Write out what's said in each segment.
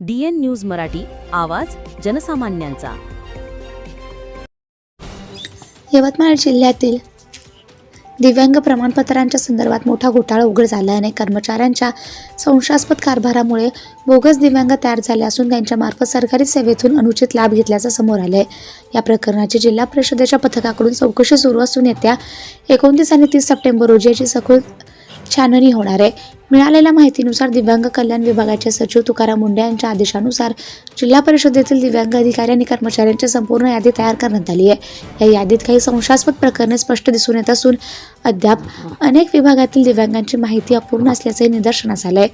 D N news Marathi आवाज जनसामान्यांचा. यवतमाळ जिल्ह्यातील दिव्यांग प्रमाणपत्रांच्या संदर्भात मोठा घोटाळा उघड झाला आहे आणि कर्मचाऱ्यांच्या संशयास्पद कारभारामुळे बोगस दिव्यांग तयार झाले असून त्यांच्यामार्फत सरकारी सेवेतून अनुचित लाभ घेतल्याचं समोर आलं आहे या प्रकरणाची जिल्हा परिषदेच्या पथकाकडून चौकशी सुरू असून येत्या एकोणतीस आणि तीस सप्टेंबर रोजी याची सखोल छाननी होणार आहे. मिळालेल्या माहितीनुसार दिव्यांग कल्याण विभागाचे सचिव तुकाराम मुंडे यांच्या आदेशानुसार जिल्हा परिषदेतील दिव्यांग अधिकारी आणि कर्मचाऱ्यांची संपूर्ण यादी तयार करण्यात आली आहे. या यादीत काही संशयास्पद प्रकरणे स्पष्ट दिसून येत असून अद्याप अनेक विभागातील दिव्यांगांची माहिती अपूर्ण असल्याचे निदर्शनास आलंय.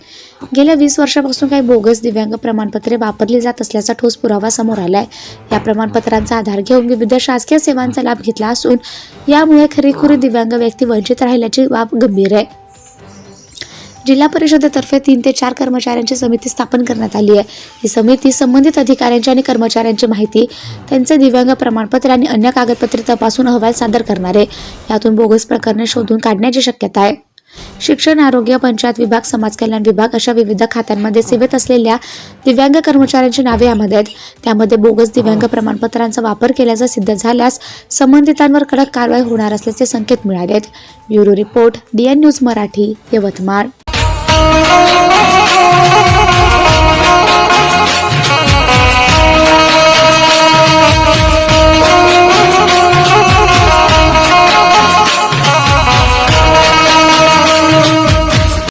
गेल्या वीस वर्षापासून काही बोगस दिव्यांग प्रमाणपत्रे वापरली जात असल्याचा ठोस पुरावा समोर आलाय. या प्रमाणपत्रांचा आधार घेऊन विविध शासकीय सेवांचा लाभ घेतला असून यामुळे खरीखुरी दिव्यांग व्यक्ती वंचित राहिल्याची बाब गंभीर आहे. जिल्हा परिषदेतर्फे तीन ते चार कर्मचाऱ्यांची समिती स्थापन करण्यात आली आहे. ही समिती संबंधित अधिकाऱ्यांची आणि कर्मचाऱ्यांची माहिती त्यांचे दिव्यांग प्रमाणपत्र आणि अन्य कागदपत्रे तपासून अहवाल सादर करणार आहे. यातून बोगस प्रकरणे शोधून काढण्याची शक्यता आहे. शिक्षण आरोग्य पंचायत विभाग समाज कल्याण विभाग अशा विविध खात्यांमध्ये सेवेत असलेल्या दिव्यांग कर्मचाऱ्यांची नावे यामध्ये आहेत. त्यामध्ये बोगस दिव्यांग प्रमाणपत्रांचा वापर केल्याचं सिद्ध झाल्यास संबंधितांवर कडक कारवाई होणार असल्याचे संकेत मिळाले आहेत bureau report DN news Marathi Yavatmal. Oh, oh, oh.